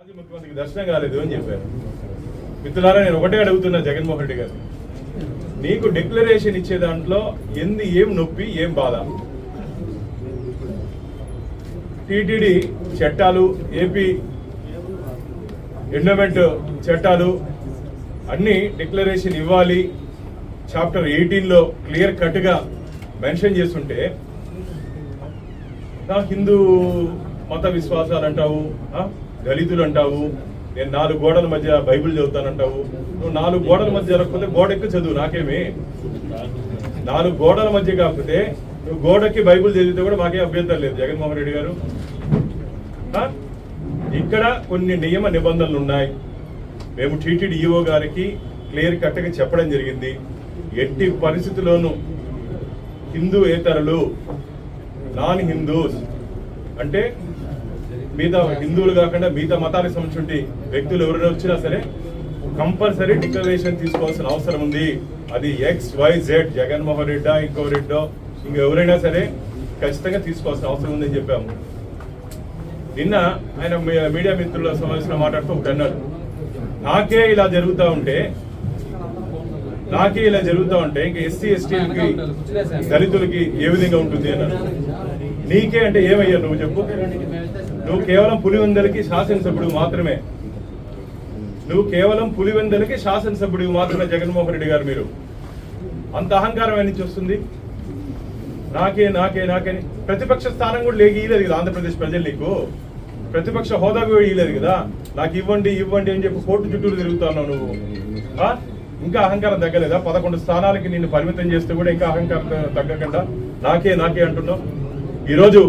మాజీ ముఖ్యమంత్రికి దర్శనం కాలేదు అని చెప్పారు. మిత్రులారా నేను ఒకటే అడుగుతున్నా జగన్మోహన్ రెడ్డి గారు. నీకు డిక్లరేషన్ ఇచ్చే దాంట్లో ఎంది ఏం నొప్పి ఏం బాధ? టిటిడి చట్టాలు ఏపీ ఎండోమెంట్ చట్టాలు అన్ని డిక్లరేషన్ ఇవ్వాలి. చాప్టర్ ఎయిటీన్లో క్లియర్ కట్గా మెన్షన్ చేస్తుంటే హిందూ మత విశ్వాసాలు అంటావు దళితులు అంటావు నేను నాలుగు గోడల మధ్య బైబిల్ చదువుతానంటావు. నువ్వు నాలుగు గోడల మధ్య జరగకపోతే గోడ ఎక్కువ చదువు నాకేమి? నాలుగు గోడల మధ్య కాకపోతే నువ్వు గోడకి బైబిల్ చదివితే కూడా మాకే అభ్యంతరం లేదు. జగన్మోహన్ రెడ్డి గారు. ఇక్కడ కొన్ని నియమ నిబంధనలు ఉన్నాయి. మేము టీటీడీ ఈఓ గారికి క్లియర్ కట్గా చెప్పడం జరిగింది. ఎట్టి పరిస్థితుల్లోనూ హిందూయేతరులు నాన్ హిందూస్ అంటే మిగతా హిందువులు కాకుండా మిగతా మతాలకు సంబంధించి వ్యక్తులు ఎవరైనా వచ్చినా సరే కంపల్సరీ డిక్లరేషన్ తీసుకోవాల్సిన అవసరం ఉంది. అది ఎక్స్ వై జెడ్ జగన్మోహన్ రెడ్డా ఇంకో రెడ్డో ఇంకెవరైనా సరే ఖచ్చితంగా తీసుకోవాల్సిన అవసరం ఉందని చెప్పాము. నిన్న ఆయన మీడియా మిత్రుల సమావేశంలో మాట్లాడుతూ ఒకటి అన్నారు. నాకే ఇలా జరుగుతూ ఉంటే నాకే ఇలా జరుగుతూ ఉంటే ఇంకా ఎస్సీ ఎస్టీలకి దళితులకి ఏ విధంగా ఉంటుంది అన్నారు. నీకే అంటే ఏమయ్యా నువ్వు చెప్పు. నువ్వు కేవలం పులివెందలకి శాసనసభ్యుడు మాత్రమే. నువ్వు కేవలం పులివెందలకి శాసనసభ్యుడు మాత్రమే జగన్మోహన్ రెడ్డి గారు మీరు. అంత అహంకారం ఎన్ని నుంచి వస్తుంది నాకే నాకే నాకే. ప్రతిపక్ష స్థానం కూడా లేక ఇయ్యలేదు కదా ఆంధ్రప్రదేశ్ ప్రజలు నీకు. ప్రతిపక్ష హోదా కూడా ఇయ్యలేదు కదా. నాకు ఇవ్వండి ఇవ్వండి అని చెప్పి కోర్టు చుట్టూరు తిరుగుతున్నావు నువ్వు. ఇంకా అహంకారం తగ్గలేదా? పదకొండు స్థానాలకి నిన్ను పరిమితం చేస్తే కూడా ఇంకా అహంకారం తగ్గకుండా నాకే నాకే అంటున్నావు. ఈరోజు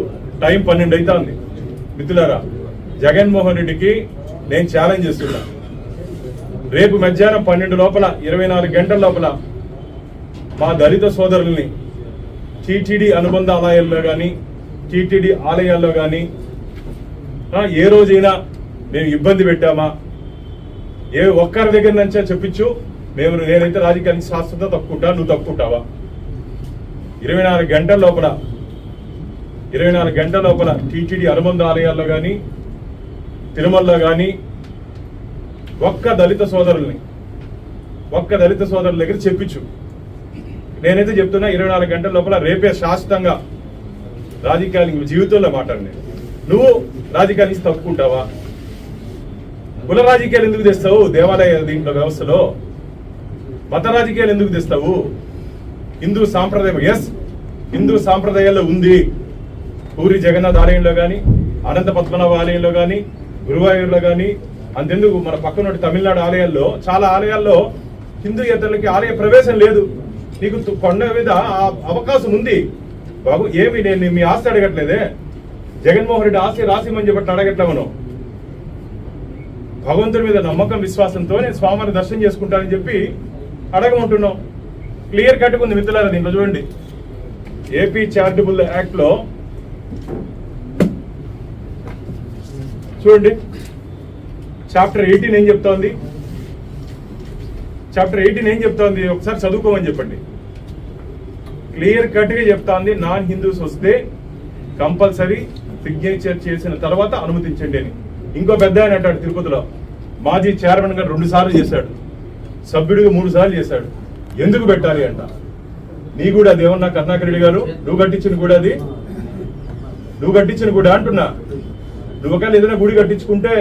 టైం పన్నెండు అవుతా మిత్రులారా జగన్మోహన్ రెడ్డికి నేను ఛాలెంజ్ చేస్తున్నా. రేపు మధ్యాహ్నం పన్నెండు లోపల ఇరవై నాలుగు గంటల లోపల మా దళిత సోదరుల్ని టీటీడీ అనుబంధ ఆలయాల్లో కానీ టీటీడీ ఆలయాల్లో కానీ ఏ రోజైనా మేము ఇబ్బంది పెట్టామా? ఏ ఒక్కరి దగ్గర నుంచే చెప్పించు మేము నేనైతే రాజకీయానికి శాశ్వత తక్కువ నువ్వు తక్కువ ఇరవై నాలుగు గంటల లోపల ఇరవై నాలుగు గంటల లోపల టీటీడీ అనుబంధ ఆలయాల్లో కానీ తిరుమలలో కానీ ఒక్క దళిత సోదరుల్ని ఒక్క దళిత సోదరుల దగ్గర చెప్పించు. నేనైతే చెప్తున్నా ఇరవై నాలుగు గంటల లోపల రేపే శాశ్వతంగా రాజకీయాలు జీవితంలో మాట్లాడి నువ్వు రాజకీయాల తప్పుకుంటావా? కుల రాజకీయాలు ఎందుకు తెస్తావు దేవాలయ దీంట్లో వ్యవస్థలో. మత రాజకీయాలు ఎందుకు తెస్తావు హిందూ సాంప్రదాయం ఎస్ హిందూ సాంప్రదాయాల్లో ఉంది. పూరి జగన్నాథ్ ఆలయంలో కానీ అనంత పద్మనాభ ఆలయంలో కానీ గురువాయూర్లో కానీ అంతెందుకు మన పక్కన తమిళనాడు ఆలయాల్లో చాలా ఆలయాల్లో హిందూ ఇతరులకి ఆలయ ప్రవేశం లేదు. నీకు తు- కొండ మీద అవకాశం ఉంది. బాబు ఏమి నేను మీ ఆస్తి అడగట్లేదే. జగన్మోహన్ రెడ్డి ఆస్తి రాసిమని చెప్పి అడగట్లే మనం భగవంతుడి మీద నమ్మకం విశ్వాసంతో నేను స్వామిని దర్శనం చేసుకుంటానని చెప్పి అడగమంటున్నాం. క్లియర్ కట్టుకుంది ఉంది మిత్రులారా దీంట్లో చూడండి. ఏపీ చారిటబుల్ యాక్ట్లో చూడండి. చాప్టర్ ఎయిటీన్ ఏం చెప్తోంది? చాప్టర్ ఎయిటీన్ ఏం చెప్తోంది? ఒకసారి చదువుకోమని చెప్పండి. క్లియర్ కట్గా చెప్తోంది నాన్ హిందూస్ వస్తే కంపల్సరీ సిగ్నేచర్ చేసిన తర్వాత అనుమతించండి అని. ఇంకో పెద్ద ఆయన అంటాడు తిరుపతిలో మాజీ చైర్మన్ గారు రెండు సార్లు చేశాడు. సభ్యుడిగా మూడు సార్లు చేశాడు. ఎందుకు పెట్టాలి అంట? నీ కూడా అది ఏమన్నా కరుణాకర్ రెడ్డి గారు? నువ్వు కట్టించిన కూడా అది? నువ్వు కట్టించిన గుడి అంటున్నా. నువ్వు ఒకవేళ ఏదైనా గుడి కట్టించుకుంటే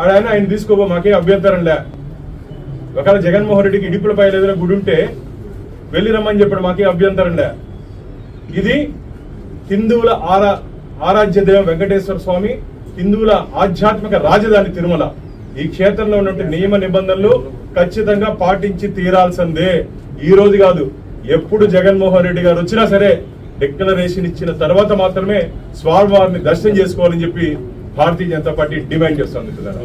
ఆడ ఆయన తీసుకోబో మాకేం అభ్యంతరం లే. ఒకవేళ జగన్మోహన్ రెడ్డికి ఇడుపుల పైన ఏదైనా గుడి ఉంటే వెళ్ళి రమ్మని చెప్పాడు మాకేం అభ్యంతరం లే. ఇది హిందువుల ఆరా ఆరాధ్య దైవం వెంకటేశ్వర స్వామి హిందువుల ఆధ్యాత్మిక రాజధాని తిరుమల. ఈ క్షేత్రంలో ఉన్నటువంటి నియమ నిబంధనలు ఖచ్చితంగా పాటించి తీరాల్సిందే. ఈ రోజు కాదు ఎప్పుడు జగన్మోహన్ రెడ్డి గారు వచ్చినా సరే డిక్లరేషన్ ఇచ్చిన తర్వాత మాత్రమే స్వామివారిని దర్శనం చేసుకోవాలని చెప్పి భారతీయ జనతా పార్టీ డిమాండ్ చేస్తుంది మిత్రులారా.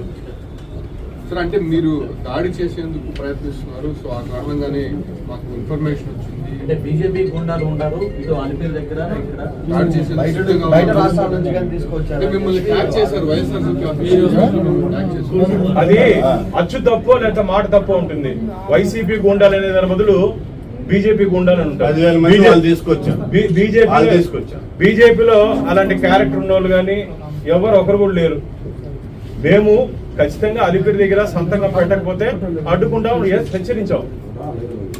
సార్ అంటే మీరు దాడి చేసేందుకు ప్రయత్నిస్తున్నారు సో ఆ కారణంగానే మాకు ఇన్ఫర్మేషన్ వచ్చింది. అంటే బీజేపీ గుండాలు ఉన్నారు ఇటు అనిపేరు దగ్గర. ఇక్కడ దాడి చేసేందుకు బయట. రాష్ట్రాల నుంచి కానీ తీసుకొచ్చారు. మిమ్మల్ని చేశారు అది అచ్చు తప్పో లేదా మాట తప్పో ఉంటుంది. వైసీపీ గుండాలు అనే దాని బదులు బీజేపీ గుండాలు అని ఉంటారు. బీజేపీలో అలాంటి క్యారెక్టర్ ఉన్న వాళ్ళు కానీ ఎవరు ఒకరు కూడా లేరు. మేము ఖచ్చితంగా అలిపిరి దగ్గర సంతకం పెట్టకపోతే అడ్డుకుంటాం హెచ్చరించాం.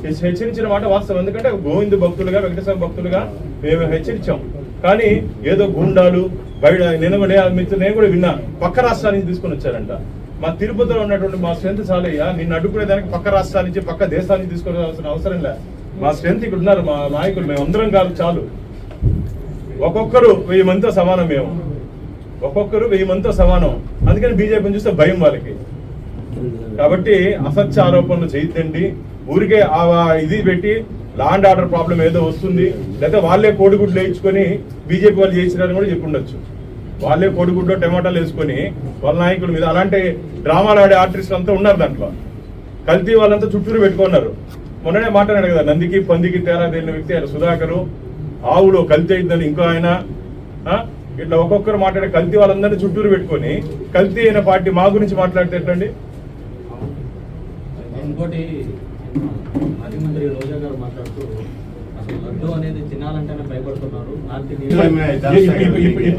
హెచ్చ- హెచ్చరించిన మాట వాస్తవం. ఎందుకంటే గోవింద భక్తులుగా వెంకటేశ్వర భక్తులుగా మేము హెచ్చరించాం. కానీ ఏదో గుండాలు బయట నేను కూడా మిత్రులు నేను కూడా విన్నా పక్క రాష్ట్రాల నుంచి తీసుకొని వచ్చారంట. మా తిరుపతిలో ఉన్నటువంటి మా స్ట్రెంత్ చాలయ్యా నిన్ను అడ్డుకునేదానికి పక్క రాష్ట్రాల నుంచి పక్క దేశాల నుంచి తీసుకోవాల్సిన అవసరం లే. మా స్ట్రెంత్ ఇక్కడ ఉన్నారు మా నాయకులు మేము అందరం కాదు చాలు. ఒక్కొక్కరు వెయ్యి మందితో సమానం మేము. ఒక్కొక్కరు వెయ్యి మందితో సమానం. అందుకని బీజేపీని చూస్తే భయం వాళ్ళకి. కాబట్టి అసత్య ఆరోపణలు చేయొద్దండి. ఊరికే ఆ ఇది పెట్టి లాండ్ ఆర్డర్ ప్రాబ్లం ఏదో వస్తుంది. లేకపోతే వాళ్ళే కోడిగుడ్లు వేయించుకొని బీజేపీ వాళ్ళు చేసినారని కూడా చెప్పుండొచ్చు. వాళ్ళే కోడిగుడ్డు టమాటాలు వేసుకొని వాళ్ళ నాయకుల మీద అలాంటి డ్రామాలు ఆడే ఆర్టిస్టులు అంతా ఉన్నారు దాంట్లో. కల్తీ వాళ్ళంతా చుట్టూరు పెట్టుకున్నారు మొన్ననే మాట్లాడాడు కదా నందికి పందికి తేడా తెలియని వ్యక్తి ఆయన సుధాకరు. ఆవులో కల్తీ అయిందని ఇంకో ఆయన? ఇట్లా ఒక్కొక్కరు మాట్లాడే కల్తీ వాళ్ళందరినీ చుట్టూరు పెట్టుకొని కల్తీ అయిన పార్టీ మా గురించి మాట్లాడితే ఎట్లండి? ఇంకోటి మాజీ మంత్రి రోజా గారు మాట్లాడుతూ అసలు లడ్డు అనేది తినాలంటేనే భయపడుతున్నారు.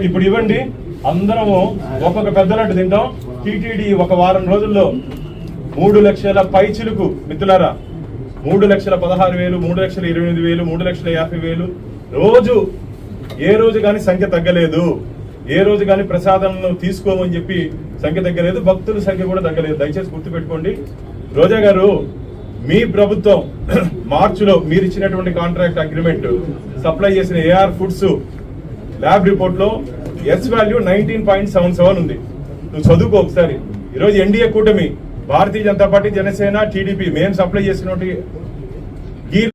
ఇప్పుడు ఇవ్వండి. అందరము ఒక్కొక్క పెద్ద లడ్డు తింటాం. టీటీడీ ఒక వారం రోజుల్లో మూడు లక్షల పైచిలుకు మిత్రులారా మూడు లక్షల పదహారు వేలు మూడు లక్షల ఇరవై ఎనిమిది వేలు మూడు లక్షల యాభై వేలు. రోజు ఏ రోజు కానీ సంఖ్య తగ్గలేదు. ఏ రోజు కానీ ప్రసాదాలను తీసుకోమని చెప్పి సంఖ్య తగ్గలేదు. భక్తుల సంఖ్య కూడా తగ్గలేదు. దయచేసి గుర్తుపెట్టుకోండి. రోజా గారు మీ ప్రభుత్వం మార్చిలో మీరు ఇచ్చినటువంటి కాంట్రాక్ట్ అగ్రిమెంట్ సప్లై చేసిన ఏఆర్ ఫుడ్స్ ల్యాబ్ రిపోర్ట్లో S value nineteen point seven seven ఉంది. నువ్వు చదువుకో ఒకసారి. ఈరోజు ఎన్డీఏ కూటమి భారతీయ జనతా పార్టీ జనసేన టీడీపీ మేము సప్లై చేసినటువంటి গির